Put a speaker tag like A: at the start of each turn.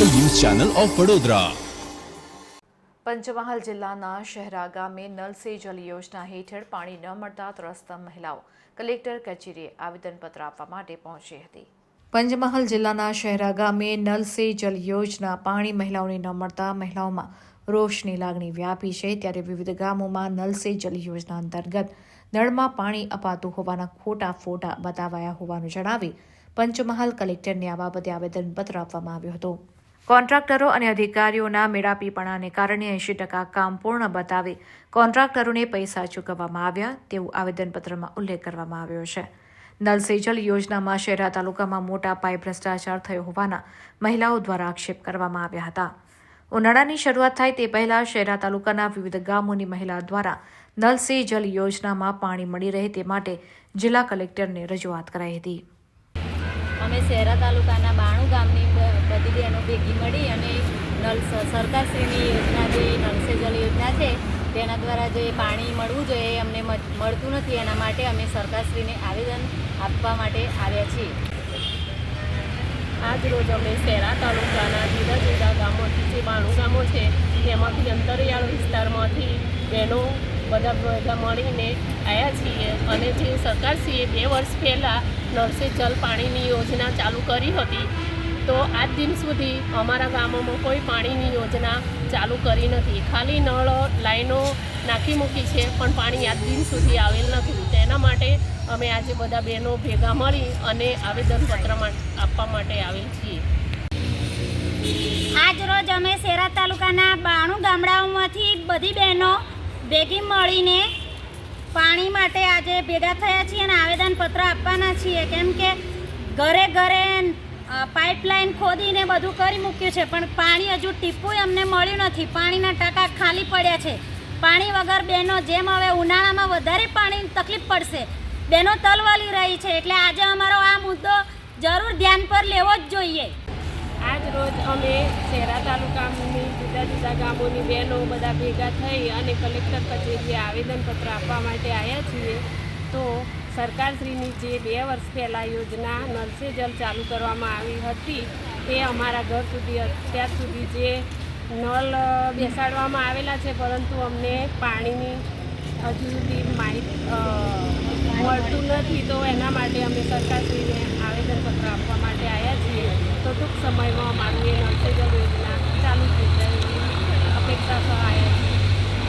A: Channel of Vadodara.
B: Panchmahal જિલ્લાના શહેરા ગામે null સે જલ યોજના હેઠળ પાણી ન મળતા ત્રસ્ત મહિલાઓ કલેક્ટર કચેરીએ આવેદનપત્ર આપવા માટે પહોંચી હતી. પંચમહાલ જિલ્લાના શહેરા ગામે નલ સે જલ યોજના પાણી મહિલાઓને ન મળતા મહિલાઓમાં રોષની લાગણી વ્યાપી છે. ત્યારે વિવિધ ગામોમાં નલ સે જલ યોજના અંતર્ગત નળમાં પાણી અપાતું હોવાના ખોટા ફોટા બતાવાયા હોવાનું જણાવી પંચમહાલ કલેક્ટરને આ બાબતે આવેદનપત્ર આપવામાં આવ્યું હતું. કોન્ટ્રાક્ટરો અને અધિકારીઓના મેળાપીપણાને કારણે એંશી ટકા કામ પૂર્ણ બતાવી કોન્ટ્રાક્ટરોને પૈસા ચૂકવવામાં આવ્યા તેવું આવેદનપત્રમાં ઉલ્લેખ કરવામાં આવ્યો છે. નલ સે યોજનામાં શહેરા તાલુકામાં મોટા પાયે ભ્રષ્ટાચાર થયો હોવાના મહિલાઓ દ્વારા આક્ષેપ કરવામાં આવ્યા હતા. ઉનાળાની શરૂઆત થાય તે પહેલા શહેરા તાલુકાના વિવિધ ગામોની મહિલા દ્વારા નલ સે જલ યોજનામાં પાણી મળી રહે તે માટે જિલ્લા કલેક્ટરને રજૂઆત કરાઈ હતી.
C: અમે શહેરા તાલુકાના બાણું ગામની બધી બહેનો ભેગી મળી અને નલ સરકારશ્રીની યોજના જે નલ સે જલ યોજના છે, તેના દ્વારા જે પાણી મળવું જોઈએ એ અમને મળ- મળતું નથી, એના માટે અમે સરકારશ્રીને આવેદન આપવા માટે આવ્યા છીએ.
D: આજ રોજ અમે શહેરા તાલુકાના જુદા જુદા ગામોથી જે બાણું ગામો છે, તેમાંથી અંતરિયાળ વિસ્તારમાંથી બહેનો બધા ભેગા મળીને આવ્યા છીએ અને જે સરકારશ્રીએ બે વર્ષ પહેલાં નળસે જલ પાણીની યોજના ચાલુ કરી હતી, તો આજ દિન સુધી અમારા ગામોમાં કોઈ પાણીની યોજના ચાલુ કરી નથી. ખાલી નળ લાઈનો નાખી મૂકી છે, પણ પાણી આજ દિન સુધી આવેલ નથી. તેના માટે અમે આજે બધા બહેનો ભેગા મળી અને આવેદનપત્ર આપવા માટે આવેલ છીએ.
E: આજ રોજ અમે સેરા તાલુકાના બાણું ગામડાઓમાંથી બધી બહેનો ભેગી મળીને પાણી માટે આજે ભેગા થયા છીએ અને આવેદનપત્ર આપવાના છીએ. કેમ કે ઘરે ઘરે પાઇપલાઇન ખોદીને બધું કરી મૂક્યું છે, પણ પાણી હજુ ટીપું અમને મળ્યું નથી. પાણીના ટાંકા ખાલી પડ્યા છે. પાણી વગર બહેનો જેમ હવે ઉનાળામાં વધારે પાણીની તકલીફ પડશે. બહેનો તલવાલી રહી છે, એટલે આજે અમારો આ મુદ્દો જરૂર ધ્યાન પર લેવો જ જોઈએ.
D: આજ રોજ અમે શેરા તાલુકાની જુદા જુદા ગામોની બહેનો બધા ભેગા થઈ અને કલેક્ટર કચેરીએ આવેદનપત્ર આપવા માટે આવ્યા છીએ. તો સરકારશ્રીની જે બે વર્ષ પહેલાં યોજના સે જલ ચાલુ કરવામાં આવી હતી તે અમારા ઘર સુધી અત્યાર સુધી જે નળ બેસાડવામાં આવેલા છે, પરંતુ અમને પાણીની હજુ સુધી માહિતી મળતું નથી. તો એના માટે અમે સરકારશ્રીને આવેદનપત્ર આપવા માટે આવ્યા છીએ. તો ટૂંક સમયમાં અમારું એ નળ જલ યોજના ચાલુ